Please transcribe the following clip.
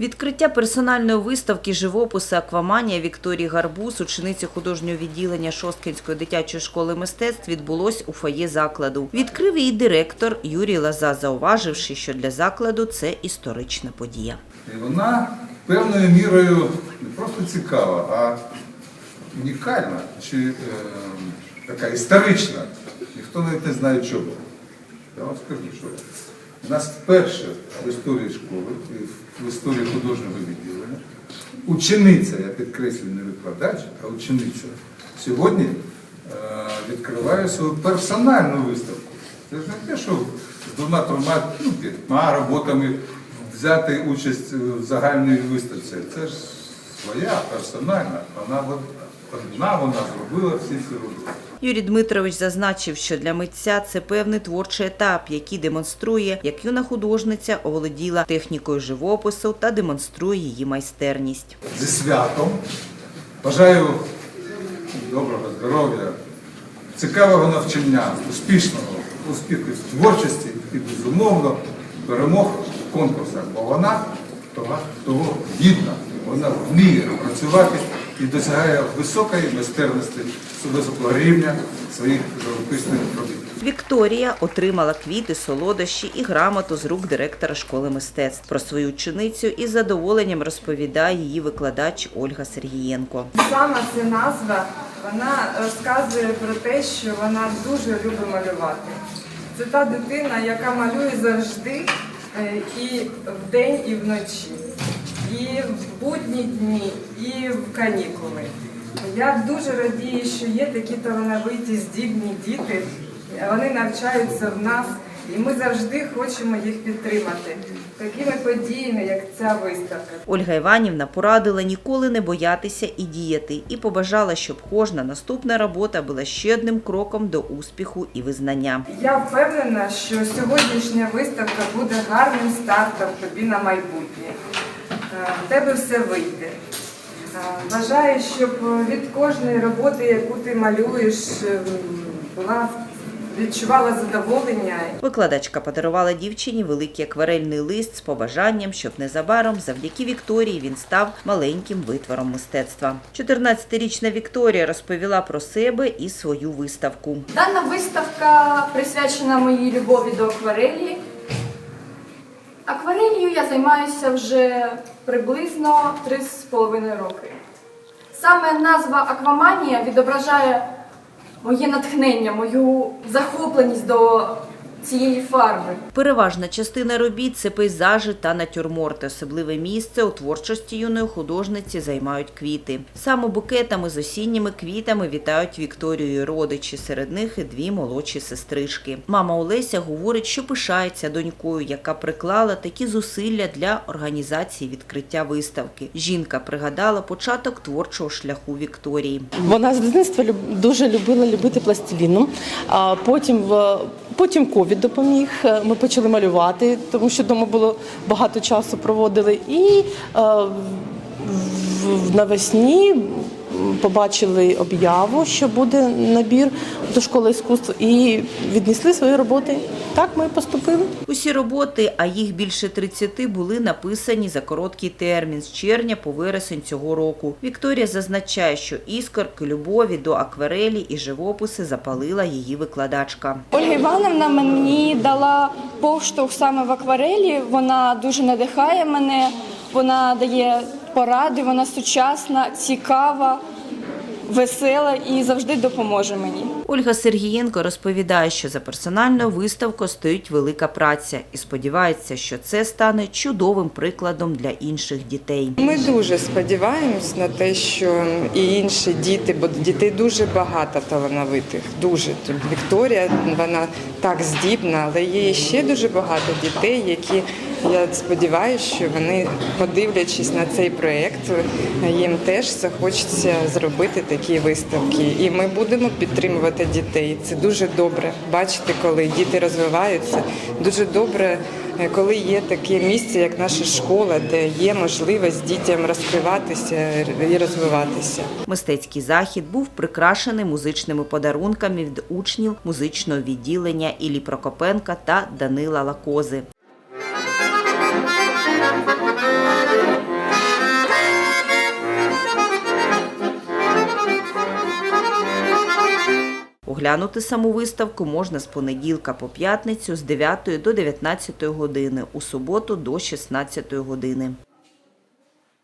Відкриття персональної виставки живопису Акваманія Вікторії Гарбус, учениці художнього відділення Шосткинської дитячої школи мистецтв, відбулось у фоє закладу. Відкрив її директор Юрій Лаза, зауваживши, що для закладу це історична подія. І вона певною мірою не просто цікава, а унікальна чи е, така історична. Ніхто навіть не знає чому. Я вам скажу, що нас вперше в історії школи в історії художнього відділення учениця, я підкреслюю, не викладач, а учениця, сьогодні е, відкриває свою персональну виставку. Це ж не те, що з двома-трьома ну, п'ятьма роботами взяти участь в загальній виставці. Це ж своя, персональна. Вона одна вона зробила всі ці роботи. Юрій Дмитрович зазначив, що для митця це певний творчий етап, який демонструє, як юна художниця оволоділа технікою живопису та демонструє її майстерність. Зі святом. Бажаю доброго здоров'я, цікавого навчання, успішного, успіху в творчості і, безумовно, перемог в конкурсах, бо вона того, гідна. Вона вміє працювати і досягає високої майстерності, високого рівня своїх живописних робіт. Вікторія отримала квіти, солодощі і грамоту з рук директора школи мистецтв. Про свою ученицю із задоволенням розповідає її викладач Ольга Сергієнко. Саме ця назва вона розказує про те, що вона дуже любить малювати. Це та дитина, яка малює завжди е, і вдень, і вночі, і в будні дні, і в канікули. Я дуже радію, що є такі талановиті, здібні діти. Вони навчаються в нас, і ми завжди хочемо їх підтримати такими подіями, як ця виставка. Ольга Іванівна порадила ніколи не боятися і діяти, і побажала, щоб кожна наступна робота була ще одним кроком до успіху і визнання. Я впевнена, що сьогоднішня виставка буде гарним стартом тобі на майбутнє. В тебе все вийде. Бажаю, щоб від кожної роботи, яку ти малюєш, е, була відчувала задоволення Викладачка подарувала дівчині великий акварельний лист з побажанням, щоб незабаром завдяки Вікторії він став маленьким витвором мистецтва. 14-річна Вікторія розповіла про себе і свою виставку. Дана виставка присвячена моїй любові до акварелі. Акварелью я займаюся вже приблизно 3,5 роки. Саме назва Акваманія відображає моє натхнення, мою захопленість до цієї фарби. Переважна частина робіт це пейзажі та натюрморти. Особливе місце у творчості юної художниці займають квіти. Саме букетами з осінніми квітами вітають Вікторію і родичі. Серед них і дві молодші сестрички. Мама Олеся говорить, що пишається донькою, яка приклала такі зусилля для організації відкриття виставки. Жінка пригадала початок творчого шляху Вікторії. Вона з дитинства дуже любила любити пластиліном. А потім в- потім ковід допоміг. Е, Ми почали малювати, тому що вдома було багато часу проводили. І е, навесні побачили об'яву, що буде набір до школи іскусств, і віднесли свої роботи. Так ми поступили. Усі роботи, а їх більше 30, були написані за короткий термін з червня по вересень цього року. Вікторія зазначає, що іскорки любові до акварелі і живописи запалила її викладачка. Ольга Івановна мені дала поштовх саме в акварелі. Вона дуже надихає мене, вона дає поради, вона сучасна, цікава, весела і завжди допоможе мені. Ольга Сергієнко розповідає, що за персональною виставкою стоїть велика праця і сподівається, що це стане чудовим прикладом для інших дітей. Ми дуже сподіваємось на те, що і інші діти, бо дітей дуже багато талановитих. Дуже Вікторія, вона так здібна, але є ще дуже багато дітей, які я сподіваюся, що вони, подивлячись на цей проєкт, їм теж захочеться зробити такі виставки. І ми будемо підтримувати дітей. Це дуже добре бачити, коли діти розвиваються. Дуже добре Е, коли є таке місце, як наша школа, де є можливість дітям розкриватися і розвиватися. Мистецький захід був прикрашений музичними подарунками від учнів музичного відділення Іллі Прокопенка та Данила Лакози. Оглянути саму виставку можна з понеділка по п'ятницю з 9 до 19 години, у суботу до 16 години.